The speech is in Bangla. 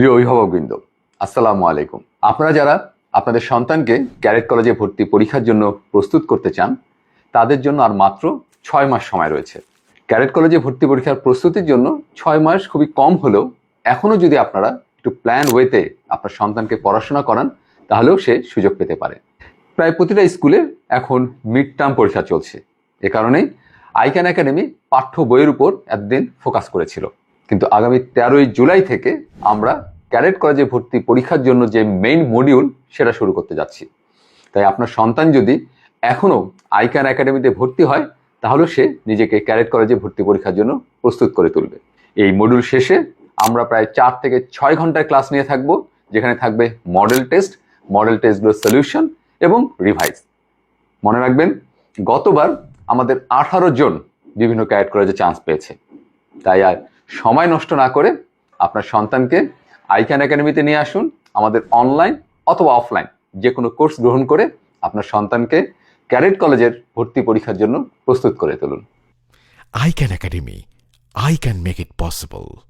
প্রিয় অভিভাবকবৃন্দ, আসসালামু আলাইকুম। আপনারা যারা আপনাদের সন্তানকে ক্যারেট কলেজে ভর্তি পরীক্ষার জন্য প্রস্তুত করতে চান, তাদের জন্য আর মাত্র ছয় মাস সময় রয়েছে। ক্যারেট কলেজে ভর্তি পরীক্ষার প্রস্তুতির জন্য ছয় মাস খুবই কম হলেও এখনও যদি আপনারা একটু প্ল্যান ওয়েতে আপনার সন্তানকে পড়াশোনা করান, তাহলেও সে সুযোগ পেতে পারে। প্রায় প্রতিটা স্কুলে এখন মিড টার্ম পরীক্ষা চলছে। এ কারণেই আইক্যান একাডেমি পাঠ্য বইয়ের উপর একদিন ফোকাস করেছিল। কিন্তু আগামী তেরোই জুলাই থেকে আমরা ক্যারেট কলেজে ভর্তি পরীক্ষার জন্য যে মেইন মডিউল সেটা শুরু করতে যাচ্ছি। তাই আপনার সন্তান যদি এখনও আইকান একাডেমিতে ভর্তি হয়, তাহলে সে নিজেকে ক্যারেট কলেজে ভর্তি পরীক্ষার জন্য প্রস্তুত করে তুলবে। এই মডিউল শেষে আমরা প্রায় চার থেকে ছয় ঘণ্টার ক্লাস নিয়ে থাকব, যেখানে থাকবে মডেল টেস্ট মডেল টেস্টগুলোর সলিউশন এবং রিভাইজ মনে রাখবেন, গতবার আমাদের আঠারো জন বিভিন্ন ক্যারেট কলেজে চান্স পেয়েছে। তাই আর সময় নষ্ট না করে আপনার সন্তানকে আইক্যান একাডেমিতে নিয়ে আসুন, আমাদের অনলাইন অথবা অফলাইন যে কোনো কোর্স গ্রহণ করে আপনার সন্তানকে ক্যারেট কলেজের ভর্তি পরীক্ষার জন্য প্রস্তুত করে তুলুন I can academy I can make it possible.